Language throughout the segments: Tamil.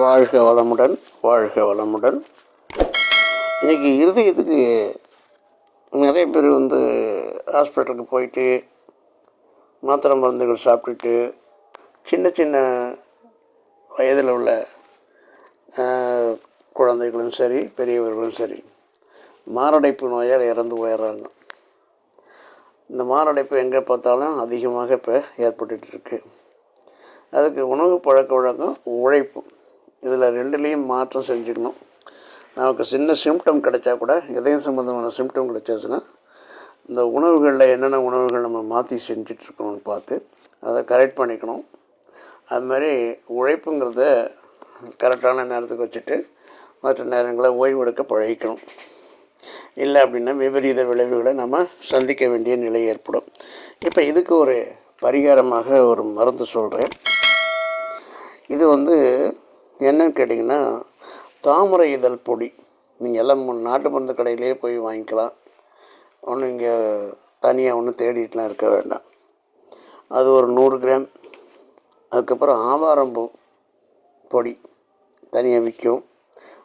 வாழ்க வளமுடன் வாழ்க வளமுடன். இன்றைக்கி இருதயத்துக்கு நிறைய பேர் வந்து ஹாஸ்பிட்டலுக்கு போயிட்டு மாத்திரை மருந்துகள் சாப்பிட்டுட்டு சின்ன சின்ன வயதில் உள்ள குழந்தைகளும் சரி பெரியவர்களும் சரி மாரடைப்பு நோயால் இறந்து போயிடுறாங்க. இந்த மாரடைப்பு எங்கே பார்த்தாலும் அதிகமாக இப்போ ஏற்பட்டுருக்கு அதுக்கு உணவு பழக்க வழக்கம் உழைப்பு. இதில் ரெண்டுலேயும் மாற்றம் செஞ்சுக்கணும். நமக்கு சின்ன சிம்டம் கிடைச்சா கூட இதயம் சம்மந்தமான சிம்டம் கிடைச்சாச்சுன்னா இந்த உணவுகளில் என்னென்ன உணவுகள் நம்ம மாற்றி செஞ்சிட்ருக்கணும்னு பார்த்து அதை கரெக்ட் பண்ணிக்கணும். அது மாதிரி உழைப்புங்கிறத கரெக்டான நேரத்துக்கு வச்சுட்டு மற்ற நேரங்களில் ஓய்வெடுக்க பழகிக்கணும். இல்லை அப்படின்னா விபரீத விளைவுகளை நம்ம சந்திக்க வேண்டிய நிலை ஏற்படும். இப்போ இதுக்கு ஒரு பரிகாரமாக ஒரு மருந்து சொல்கிறேன். இது வந்து என்னன்னு கேட்டிங்கன்னா தாமரை இதழ் பொடி. நீங்கள் எல்லாம் நாட்டு மருந்து கடையிலேயே போய் வாங்கிக்கலாம். ஒன்றும் இங்கே தனியாக ஒன்றும் தேடிட்டுலாம் இருக்க வேண்டாம். அது ஒரு நூறு கிராம். அதுக்கப்புறம் ஆவாரம்பூ பொடி தனியாக விற்கும்.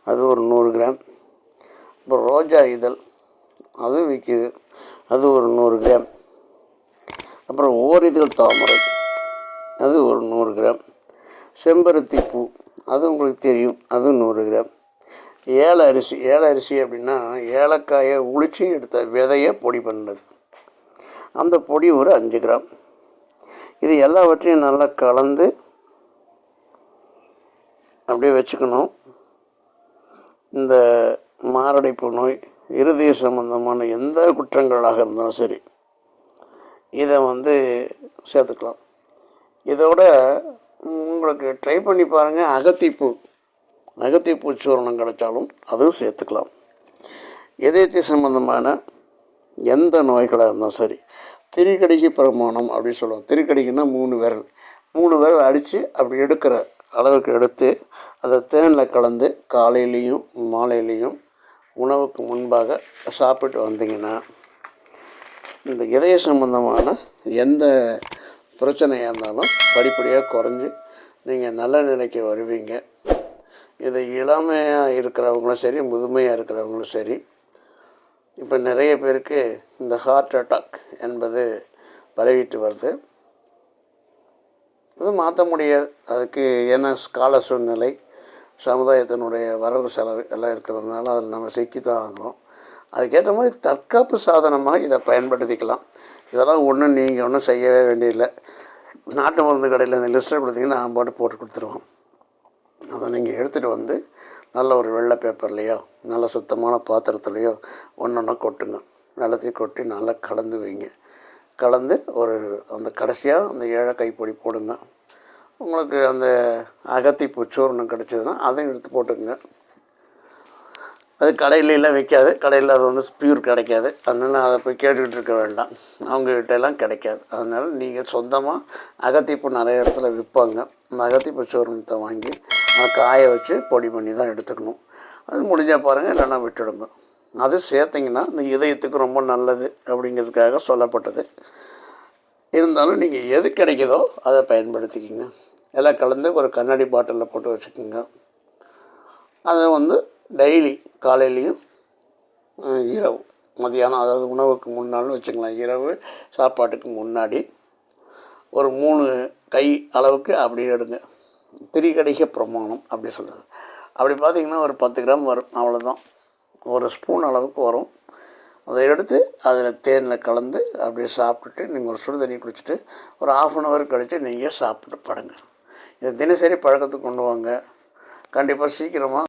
அது ஒரு நூறு கிராம். அப்புறம் ரோஜா இதழ் அதுவும் விற்கிது அது ஒரு நூறு கிராம். அப்புறம் ஓரிதழ் தாமரை அது ஒரு நூறு கிராம். செம்பருத்தி பூ அது உங்களுக்கு தெரியும். அதுவும் நூறு கிராம். ஏல அரிசி ஏல அரிசி அப்படின்னா ஏலக்காயை உளிச்சு எடுத்த விதையை பொடி பண்ணுறது. அந்த பொடி ஒரு அஞ்சு கிராம். இது எல்லாவற்றையும் நல்லா கலந்து அப்படியே வச்சுக்கணும். இந்த மாரடைப்பு நோய் இருதய சம்பந்தமான எந்த குற்றங்களாக இருந்தாலும் சரி இதை வந்து சேர்த்துக்கலாம். இதோட உங்களுக்கு ட்ரை பண்ணி பாருங்கள் அகத்திப்பூ. அகத்திப்பூ சூரணம் கிடைச்சாலும் அதுவும் சேர்த்துக்கலாம். இதயத்தை சம்பந்தமான எந்த நோய்களாக இருந்தாலும் சரி திருக்கடிக்கு பிரமாணம் அப்படின்னு சொல்லுவோம் திருக்கடிக்குன்னா மூணு விரல். மூணு விரல் அடித்து அப்படி எடுக்கிற அளவுக்கு எடுத்து அதை தேனில் கலந்து காலையிலையும் மாலையிலையும் உணவுக்கு முன்பாக சாப்பிட்டு வந்தீங்கன்னா இந்த இதய சம்பந்தமான எந்த பிரச்சனையாக இருந்தாலும் படிப்படியாக குறைஞ்சி நீங்கள் நல்ல நிலைக்கு வருவீங்க. இது இளமையாக இருக்கிறவங்களும் சரி முதுமையாக இருக்கிறவங்களும் சரி இப்போ நிறைய பேருக்கு இந்த ஹார்ட் அட்டாக் என்பது பரவிட்டு வருது. இது மாற்ற முடியாது. அதுக்கு என்ன கால சூழ்நிலை சமுதாயத்தினுடைய வரவு செலவு எல்லாம் இருக்கிறதுனால அதில் நம்ம சிக்கி தான் ஆகிறோம் அதுக்கேற்ற மாதிரி தற்காப்பு சாதனமாக இதை பயன்படுத்திக்கலாம். இதெல்லாம் ஒன்றும் நீங்கள் ஒன்றும் செய்யவே வேண்டியதில்லை. நாட்டு மருந்து கடையில் இந்த லிஸ்ட்டை கொடுத்தீங்கன்னா நான் பாட்டு போட்டு கொடுத்துருவோம். அதை நீங்கள் எடுத்துகிட்டு வந்து நல்ல ஒரு வெள்ளை பேப்பர்லேயோ நல்ல சுத்தமான பாத்திரத்துலேயோ ஒன்று ஒன்றா கொட்டுங்க. நிலத்தையும் கொட்டி நல்லா கலந்து வைங்க. கலந்து ஒரு அந்த கடைசியாக அந்த ஏழை கைப்பொடி போடுங்க. உங்களுக்கு அந்த அகத்திப்பூ சூர்ணம் கிடச்சதுன்னா அதையும் எடுத்து போட்டுக்கங்க. அது கடையிலலாம் விற்காது கடையில் அது வந்து பியூர் கிடைக்காது. அதனால் அதை போய் கேட்டுக்கிட்டு இருக்க வேண்டாம். அவங்கக்கிட்ட எல்லாம் கிடைக்காது. அதனால் நீங்கள் சொந்தமாக அகத்திப்பூ நிறைய இடத்துல விற்பாங்க. அந்த அகத்திப்பூ சோர்மத்தை வாங்கி அதை காய வச்சு பொடி பண்ணி தான் எடுத்துக்கணும். அது முடிஞ்சால் பாருங்கள் இல்லைன்னா விட்டுடுங்க. அது சேர்த்திங்கன்னா இந்த இதயத்துக்கு ரொம்ப நல்லது அப்படிங்கிறதுக்காக சொல்லப்பட்டது. இருந்தாலும் நீங்கள் எது கிடைக்குதோ அதை பயன்படுத்திக்கிங்க. எல்லாம் கலந்து ஒரு கண்ணாடி பாட்டிலில் போட்டு வச்சுக்கோங்க. அதை வந்து டெய்லி காலையிலையும் இரவு. மதியானம் அதாவது உணவுக்கு முன்னாலும் வச்சுக்கலாம். இரவு சாப்பாட்டுக்கு முன்னாடி ஒரு மூணு கை அளவுக்கு அப்படி எடுங்க. திரிகடிக பிரமாணம் அப்படி சொல்கிறது அப்படி பார்த்தீங்கன்னா ஒரு பத்து கிராம் வரும். அவ்வளோதான் ஒரு ஸ்பூன் அளவுக்கு வரும். அதை எடுத்து அதில் தேனில் கலந்து அப்படியே சாப்பிட்டுட்டு நீங்கள் ஒரு சுடு தண்ணி குடிச்சிட்டு ஒரு ஆஃப் அன் ஹவர் கழித்து நீங்கள் சாப்பிட்டு படுங்க. இதை தினசரி பழக்கத்துக்கு கொண்டு வாங்க. கண்டிப்பாக சீக்கிரமாக